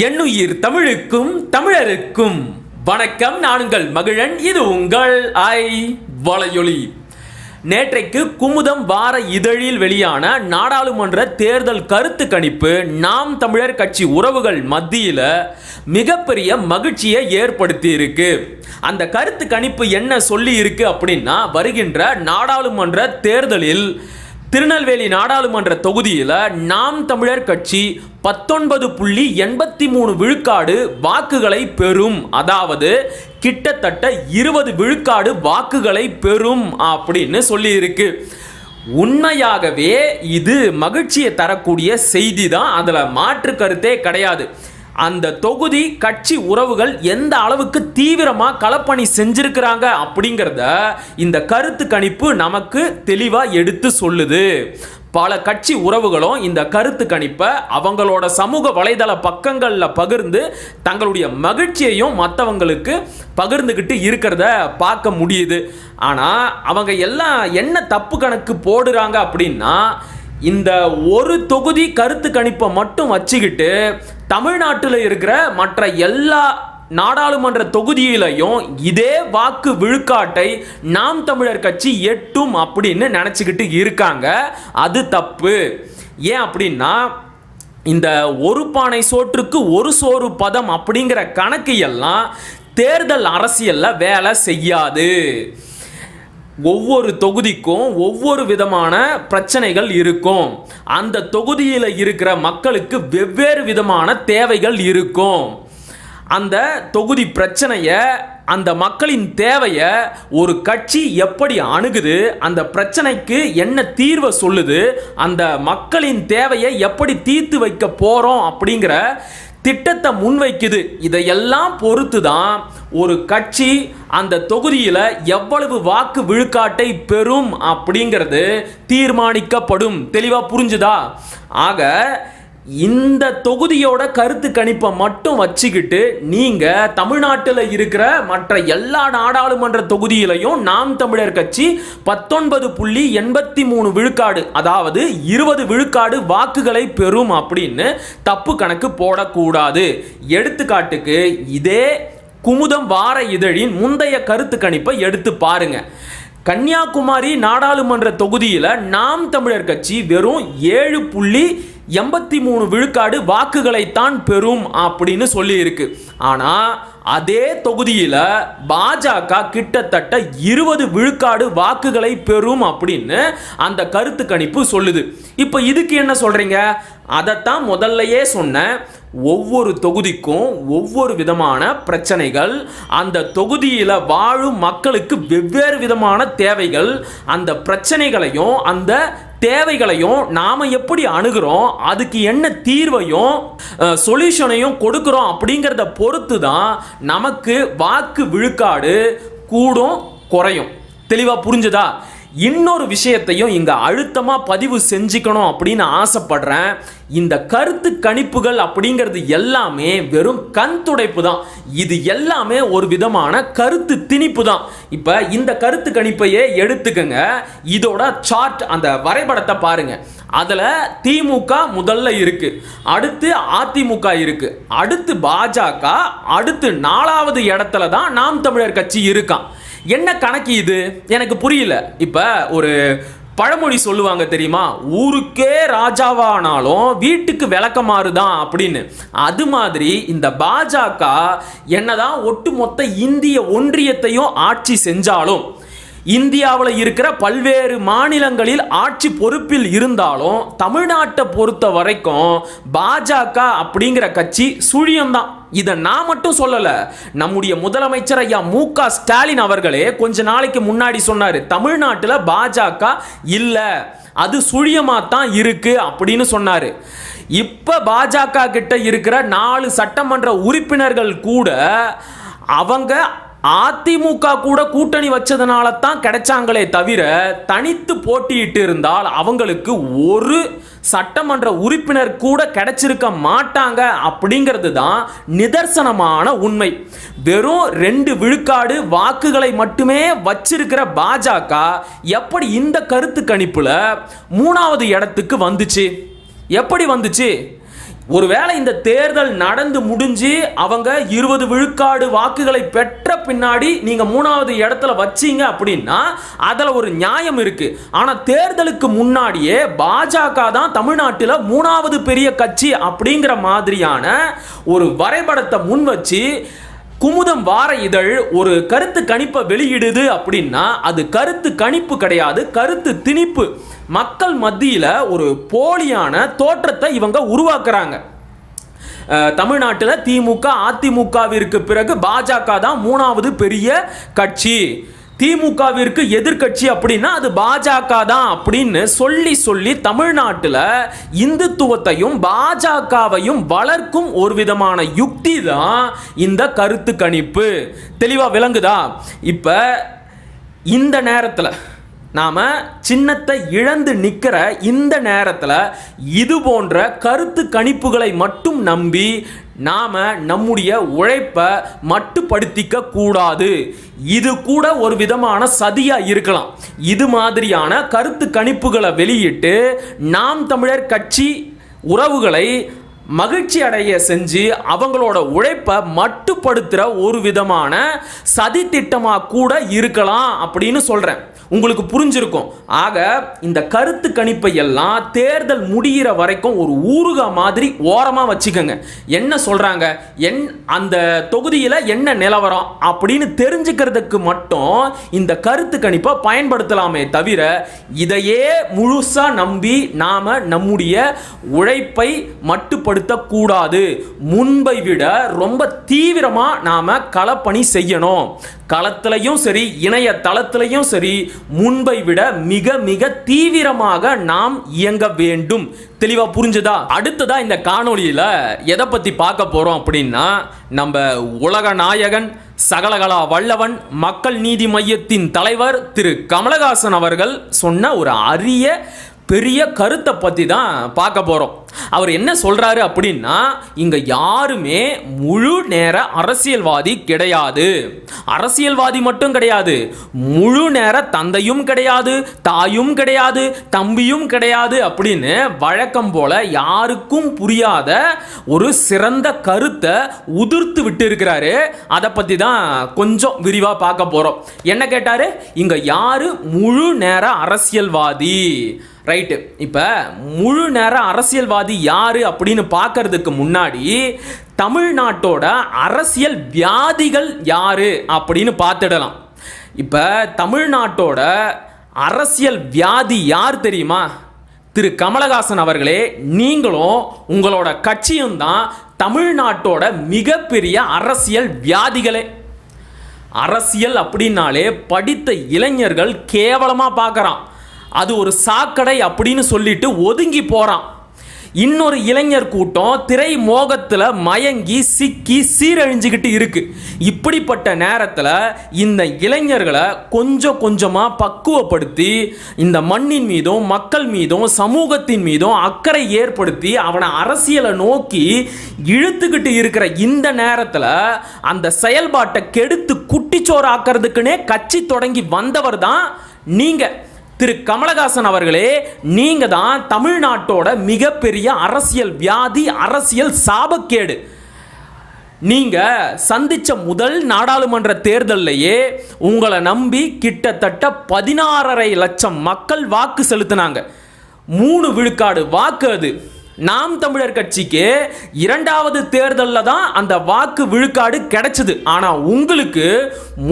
எண்ணுயிர் தமிழுக்கும் தமிழருக்கும் வணக்கம். நான் உங்கள் மகிழன் இது உங்கள் ஐ வலையொலி. நேற்றைக்கு குமுதம் வார இதழில் வெளியான நாடாளுமன்ற தேர்தல் கருத்து கணிப்பு நாம் தமிழர் கட்சி உறவுகள் மத்தியில் மிகப்பெரிய மகிழ்ச்சியை ஏற்படுத்தி இருக்கு அந்த கருத்து கணிப்பு என்ன சொல்லி இருக்கு அப்படின்னா வருகின்ற நாடாளுமன்ற தேர்தலில் திருநெல்வேலி நாடாளுமன்ற தொகுதியில் நாம் தமிழர் கட்சி பத்தொன்பது புள்ளி எண்பத்தி மூணு விழுக்காடு வாக்குகளை பெறும். அதாவது கிட்டத்தட்ட இருபது விழுக்காடு வாக்குகளை பெறும் அப்படின்னு சொல்லியிருக்கு. உண்மையாகவே இது மகிழ்ச்சியை தரக்கூடிய செய்தி தான். அதில் மாற்று கருத்தே கிடையாது. அந்த தொகுதி கட்சி உறவுகள் எந்த அளவுக்கு தீவிரமாக களப்பணி செஞ்சிருக்கிறாங்க அப்படிங்கிறத இந்த கருத்து கணிப்பு நமக்கு தெளிவாக எடுத்து சொல்லுது. பல கட்சி உறவுகளும் இந்த கருத்து கணிப்பை அவங்களோட சமூக வலைதள பக்கங்களில் பகிர்ந்து தங்களுடைய மகிழ்ச்சியையும் மற்றவங்களுக்கு பகிர்ந்துக்கிட்டு இருக்கிறத பார்க்க முடியுது. ஆனால் அவங்க எல்லாம் என்ன தப்பு கணக்கு போடுறாங்க அப்படின்னா இந்த ஒரு தொகுதி கருத்து கணிப்பை மட்டும் வச்சுக்கிட்டு தமிழ்நாட்டில் இருக்கிற மற்ற எல்லா நாடாளுமன்ற தொகுதியிலையும் இதே வாக்கு விழுக்காட்டை நாம் தமிழர் கட்சி எட்டும் அப்படின்னு நினச்சிக்கிட்டு இருக்காங்க. அது தப்பு. ஏன் அப்படின்னா இந்த ஒரு பானை சோற்றுக்கு ஒரு சோறு பதம் அப்படிங்கிற கணக்கு எல்லாம் தேர்தல் அரசியலில் வேலை செய்யாது. ஒவ்வொரு தொகுதிக்கும் ஒவ்வொரு விதமான பிரச்சனைகள் இருக்கும். அந்த தொகுதியில் இருக்கிற மக்களுக்கு வெவ்வேறு விதமான தேவைகள் இருக்கும். அந்த தொகுதி பிரச்சனையை அந்த மக்களின் தேவையை ஒரு கட்சி எப்படி அணுகுது அந்த பிரச்சனைக்கு என்ன தீர்வை சொல்லுது அந்த மக்களின் தேவையை எப்படி தீர்த்து வைக்க போகிறோம் அப்படிங்கிற திட்டத்தை முன்வைக்குது. இதையெல்லாம் பொறுத்து தான் ஒரு கட்சி அந்த தொகுதியில் எவ்வளவு வாக்கு விழுக்காட்டை பெறும் அப்படிங்கிறது தீர்மானிக்கப்படும். தெளிவாக புரிஞ்சுதா? ஆக இந்த தொகுதியோட கருத்து கணிப்பை மட்டும் வச்சுக்கிட்டு நீங்க தமிழ்நாட்டில் இருக்கிற மற்ற எல்லா நாடாளுமன்ற தொகுதியிலையும் நாம் தமிழர் கட்சி பத்தொன்பது புள்ளி எண்பத்தி மூணு விழுக்காடு அதாவது இருபது விழுக்காடு வாக்குகளை பெறும் அப்படின்னு தப்பு கணக்கு போடக்கூடாது. எடுத்துக்காட்டுக்கு இதே குமுதம் வார இதழின் முந்தைய கருத்து கணிப்பை எடுத்து பாருங்க. கன்னியாகுமரி நாடாளுமன்ற தொகுதியில் நாம் தமிழர் கட்சி வெறும் ஏழு புள்ளி எண்பத்தி மூணு விழுக்காடு வாக்குகளைத்தான் பெறும் அப்படின்னு சொல்லியிருக்கு. ஆனால் அதே தொகுதியில் பாஜக கிட்டத்தட்ட இருபது விழுக்காடு வாக்குகளை பெறும் அப்படின்னு அந்த கருத்து கணிப்பு சொல்லுது. இப்போ இதுக்கு என்ன சொல்கிறீங்க அதைத்தான் முதல்லையே சொன்னேன். ஒவ்வொரு தொகுதிக்கும் ஒவ்வொரு விதமான பிரச்சனைகள் அந்த தொகுதியில் வாழும் மக்களுக்கு வெவ்வேறு விதமான தேவைகள் அந்த பிரச்சனைகளையும் அந்த தேவைகளையும் நாம் எப்படி அணுகிறோம் அதுக்கு என்ன தீர்வையும் சொல்யூஷனையும் கொடுக்குறோம் அப்படிங்கிறத பொறுத்து தான் நமக்கு வாக்கு விழுக்காடு கூடும் குறையும். தெளிவாக புரிஞ்சுதா? இன்னொரு விஷயத்தையும் இங்கே அழுத்தமாக பதிவு செஞ்சுக்கணும் அப்படின்னு ஆசைப்படுறேன். இந்த கருத்து கணிப்புகள் அப்படிங்கிறது எல்லாமே வெறும் கண் துடைப்பு தான். இது எல்லாமே ஒரு விதமான கருத்து திணிப்பு தான். இப்போ இந்த கருத்து கணிப்பையே எடுத்துக்கங்க. இதோட சார்ட் அந்த வரைபடத்தை பாருங்க. அதில் திமுக முதல்ல இருக்கு. அடுத்து அதிமுக இருக்கு. அடுத்து பாஜக அடுத்து நாலாவது இடத்துல தான் நாம் தமிழர் கட்சி இருக்கான் என்ன கணக்கு இது? எனக்கு புரியல. இப்போ ஒரு பழமொழி சொல்லுவாங்க தெரியுமா? ஊருக்கே ராஜாவானாலும் வீட்டுக்கு விளக்கமாறு தான் அப்படின்னு. அது மாதிரி இந்த பாஜக என்னதான் ஒட்டுமொத்த இந்திய ஒன்றியத்தையும் ஆட்சி செஞ்சாலும் இந்தியாவில் இருக்கிற பல்வேறு மாநிலங்களில் ஆட்சி பொறுப்பில் இருந்தாலும் தமிழ்நாட்டை பொறுத்த வரைக்கும் பாஜக அப்படிங்கிற கட்சி சுழியம்தான். இதை நான் மட்டும் சொல்லலை. நம்முடைய முதலமைச்சர் ஐயா மு க ஸ்டாலின் அவர்களே கொஞ்ச நாளைக்கு முன்னாடி சொன்னார் தமிழ்நாட்டில் பாஜக இல்லை. அது சுழியமாக தான் இருக்கு. அப்படின்னு சொன்னார். இப்போ பாஜக கிட்ட இருக்கிற நாலு சட்டமன்ற உறுப்பினர்கள் கூட அவங்க அதிமுக கூட கூட்டணி வச்சதுனால தான் கிடைச்சாங்களே தவிர தனித்து போட்டியிட்டு இருந்தால் அவங்களுக்கு ஒரு சட்டமன்ற உறுப்பினர் கூட கிடைச்சிருக்க மாட்டாங்க அப்படிங்கிறது தான் நிதர்சனமான உண்மை. வெறும் ரெண்டு விழுக்காடு வாக்குகளை மட்டுமே வச்சிருக்கிற பாஜக எப்படி இந்த கருத்து கணிப்பில் மூணாவது இடத்துக்கு வந்துச்சு? எப்படி வந்துச்சு? ஒருவேளை இந்த தேர்தல் நடந்து முடிஞ்சு அவங்க இருபது விழுக்காடு வாக்குகளை பெற்ற பின்னாடி நீங்க மூணாவது இடத்துல வச்சீங்க அப்படின்னா அதுல ஒரு நியாயம் இருக்கு. ஆனா தேர்தலுக்கு முன்னாடியே பாஜக தான் தமிழ்நாட்டில் மூணாவது பெரிய கட்சி அப்படிங்கிற மாதிரியான ஒரு வரைபடத்தை முன் வச்சு குமுதம் வார இதழ் ஒரு கருத்து கணிப்பை வெளியிடுது அப்படின்னா அது கருத்து கணிப்பு கிடையாது கருத்து திணிப்பு. மக்கள் மத்தியில் ஒரு போலியான தோற்றத்தை இவங்க உருவாக்குறாங்க. தமிழ்நாட்டில் திமுக அதிமுகவிற்கு பிறகு பாஜக தான் மூணாவது பெரிய கட்சி. திமுகவிற்கு எதிர்க்கட்சி அப்படின்னா அது பாஜக தான் அப்படின்னு சொல்லி சொல்லி தமிழ்நாட்டில் இந்துத்துவத்தையும் பாஜகவையும் வளர்க்கும் ஒரு விதமான யுக்தி தான் இந்த கருத்து கணிப்பு. தெளிவாக விளங்குதா? இப்போ இந்த நேரத்தில் நாம சின்னத்தை இழந்து நிற்கிற இந்த நேரத்தில் இது போன்ற கருத்து கணிப்புகளை மட்டும் நம்பி நாம் நம்முடைய உழைப்பை மட்டுப்படுத்திக்க கூடாது. இது கூட ஒரு விதமான சதியாக இருக்கலாம். இது மாதிரியான கருத்து கணிப்புகளை வெளியிட்டு நாம் தமிழர் கட்சி உறவுகளை மகிழ்ச்சி அடைய செஞ்சு அவங்களோட உழைப்பை மட்டுப்படுத்துகிற ஒரு விதமான சதி திட்டமாக கூட இருக்கலாம் அப்படின்னு சொல்கிறேன் உங்களுக்கு புரிஞ்சிருக்கும். ஆக இந்த கருத்து கணிப்பை எல்லாம் தேர்தல் முடிகிற வரைக்கும் ஒரு ஊருகா மாதிரி ஓரமாக வச்சுக்கோங்க. என்ன சொல்கிறாங்க என் அந்த தொகுதியில் என்ன நிலவரம் அப்படின்னு தெரிஞ்சுக்கிறதுக்கு மட்டும் இந்த கருத்து கணிப்பை பயன்படுத்தலாமே தவிர இதையே முழுசாக நம்பி நாம் நம்முடைய உழைப்பை மட்டுப்படுத்தக்கூடாது. முன்பை விட ரொம்ப தீவிரமாக நாம் களப்பணி செய்யணும். களத்திலையும் சரி இணைய தளத்திலையும் சரி முன்பை விட மிக மிக தீவிரமாக நாம் இயங்க வேண்டும். தெளிவா புரிஞ்சுதா? அடுத்ததா இந்த காணொளியில எதை பத்தி பார்க்க போறோம் அப்படின்னா நம்ம உலக நாயகன் சகலகலா வல்லவன் மக்கள் நீதி மையத்தின் தலைவர் திரு கமலஹாசன் அவர்கள் சொன்ன ஒரு அரிய பெரிய கருத்தை பற்றி தான் பார்க்க போகிறோம் அவர் என்ன சொல்கிறாரு அப்படின்னா இங்கே யாருமே முழு நேர அரசியல்வாதி கிடையாது. அரசியல்வாதி மட்டும் கிடையாது. முழு நேர தந்தையும் கிடையாது தாயும் கிடையாது தம்பியும் கிடையாது அப்படின்னு வழக்கம் போல யாருக்கும் புரியாத ஒரு சிறந்த கருத்தை உதிர்த்து விட்டு இருக்கிறாரு அதை பற்றி தான் கொஞ்சம் விரிவாக பார்க்க போகிறோம் என்ன கேட்டாரு? இங்கே யாரு முழு நேர அரசியல்வாதி? ரைட்டு. இப்போ முழு நேர அரசியல்வாதி யாரு அப்படின்னு பார்க்கறதுக்கு முன்னாடி தமிழ்நாட்டோட அரசியல் வியாதிகள் யார் அப்படின்னு பார்த்துடலாம். இப்போ தமிழ்நாட்டோட அரசியல் வியாதி யார் தெரியுமா? திரு கமலஹாசன் அவர்களே நீங்களும் உங்களோட கட்சியும் தான் தமிழ்நாட்டோட மிகப்பெரிய அரசியல் வியாதிகளே. அரசியல் அப்படின்னாலே படித்த இளைஞர்கள் கேவலமாக பார்க்குறான். அது ஒரு சாக்கடை அப்படின்னு சொல்லிட்டு ஒதுங்கி போகிறான் இன்னொரு இளைஞர் கூட்டம் திரை மோகத்தில் மயங்கி சிக்கி சீரழிஞ்சுக்கிட்டு இருக்கு. இப்படிப்பட்ட நேரத்தில் இந்த இளைஞர்களை கொஞ்சம் கொஞ்சமாக பக்குவப்படுத்தி இந்த மண்ணின் மீதும் மக்கள் மீதும் சமூகத்தின் மீதும் அக்கறை ஏற்படுத்தி அவனை அரசியலை நோக்கி இழுத்துக்கிட்டு இருக்கிற இந்த நேரத்தில் அந்த செயல்பாட்டை கெடுத்து குட்டிச்சோறாக்கிறதுக்குன்னே கட்சி தொடங்கி வந்தவர் தான் நீங்கள் திரு கமலஹாசன் அவர்களே நீங்க தான் தமிழ்நாட்டோட மிகப்பெரிய அரசியல் வியாதி அரசியல் சாபக்கேடு. நீங்க சந்திச்ச முதல் நாடாளுமன்ற தேர்தல்லையே உங்களை நம்பி கிட்டத்தட்ட பதினாறரை லட்சம் மக்கள் வாக்கு செலுத்தினாங்க. மூணு விழுக்காடு வாக்கு அது. நாம் தமிழர் கட்சிக்கு இரண்டாவது தேர்தலில் தான் அந்த வாக்கு விழுக்காடு கிடைச்சது. ஆனால் உங்களுக்கு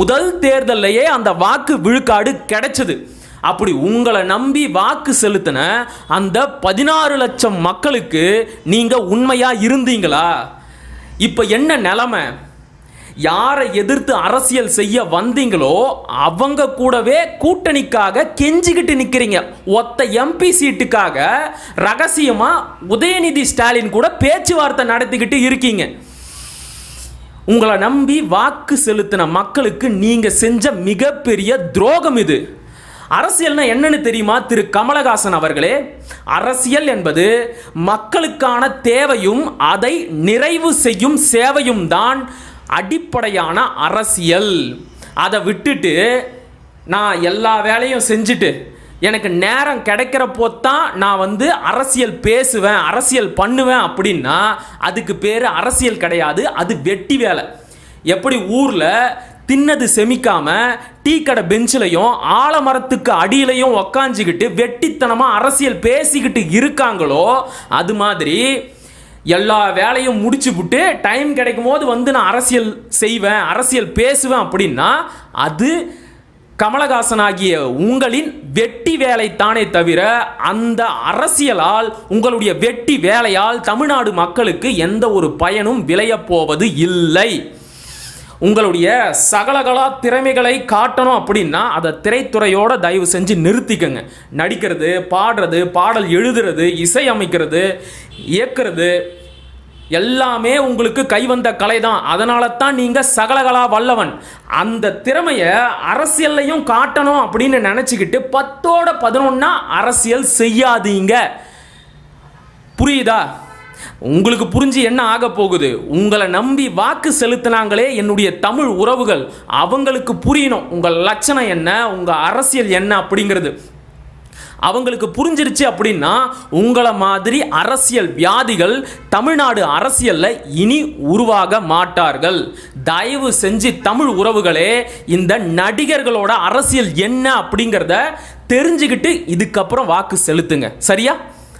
முதல் தேர்தல்லையே அந்த வாக்கு விழுக்காடு கிடைச்சது. அப்படி உங்களை நம்பி வாக்கு செலுத்தின அந்த பதினாறு லட்சம் மக்களுக்கு நீங்கள் உண்மையாக இருந்தீங்களா? இப்போ என்ன நிலமை? யாரை எதிர்த்து அரசியல் செய்ய வந்தீங்களோ அவங்க கூடவே கூட்டணிக்காக கெஞ்சிக்கிட்டு நிற்கிறீங்க ஒத்த எம்பி சீட்டுக்காக ரகசியமாக உதயநிதி ஸ்டாலின் கூட பேச்சுவார்த்தை நடத்திக்கிட்டு இருக்கீங்க. உங்களை நம்பி வாக்கு செலுத்தின மக்களுக்கு நீங்கள் செஞ்ச மிகப்பெரிய துரோகம் இது. அரசியல்னா என்னன்னு தெரியுமா? திரு கமலஹாசன் அவர்களே அரசியல் என்பது மக்களுக்கான தேவையும் அதை நிறைவு செய்யும் சேவையும் தான் அடிப்படையான அரசியல். அதை விட்டுட்டு நான் எல்லா வேலையும் செஞ்சுட்டு எனக்கு நேரம் கிடைக்கிறப்போ தான் நான் வந்து அரசியல் பேசுவேன் அரசியல் பண்ணுவேன் அப்படின்னா அதுக்கு பேர் அரசியல் கிடையாது அது வெட்டி வேலை. எப்படி ஊரில் தின்னது செமிக்காம டீ கடை பெஞ்சிலையும் ஆலமரத்துக்கு அடியிலையும் உக்காஞ்சிக்கிட்டு வெட்டித்தனமாக அரசியல் பேசிக்கிட்டு இருக்காங்களோ அது மாதிரி எல்லா வேலையும் முடிச்சு விட்டு டைம் கிடைக்கும் போது வந்து நான் அரசியல் செய்வேன் அரசியல் பேசுவேன் அப்படின்னா அது கமலஹாசன் ஆகிய உங்களின் வெட்டி வேலைத்தானே தவிர அந்த அரசியலால் உங்களுடைய வெட்டி வேலையால் தமிழ்நாடு மக்களுக்கு எந்த ஒரு பயனும் விளையப்போவது இல்லை. உங்களுடைய சகலகலா திறமைகளை காட்டணும் அப்படின்னா அதை திரைத்துறையோட தயவு செஞ்சு நிறுத்திக்கங்க. நடிக்கிறது பாடுறது பாடல் எழுதுறது இசை அமைக்கிறது இயக்குறது எல்லாமே உங்களுக்கு கைவந்த கலை தான் அதனால தான் நீங்கள் சகலகலா வல்லவன். அந்த திறமையை அரசியல்லையும் காட்டணும் அப்படின்னு நினச்சிக்கிட்டு பத்தோட பதினொன்னா அரசியல் செய்யாதீங்க. புரியுதா? உங்களுக்கு புரிஞ்சு என்ன ஆக போகுது? உங்களை நம்பி வாக்கு செலுத்தினாங்களே என்னுடைய தமிழ் உறவுகள். அவங்களுக்கு புரியணும் உங்கள் லட்சணம் என்ன உங்கள் அரசியல் என்ன அப்படிங்கிறது. அவங்களுக்கு புரிஞ்சிருச்சு அப்படின்னா உங்களை மாதிரி அரசியல் வியாதிகள் தமிழ்நாடு அரசியலில் இனி உருவாக மாட்டார்கள். தயவு செஞ்சு தமிழ் உறவுகளே இந்த நடிகர்களோட அரசியல் என்ன அப்படிங்கிறத தெரிஞ்சுக்கிட்டு இதுக்கப்புறம் வாக்கு செலுத்துங்க. சரியா?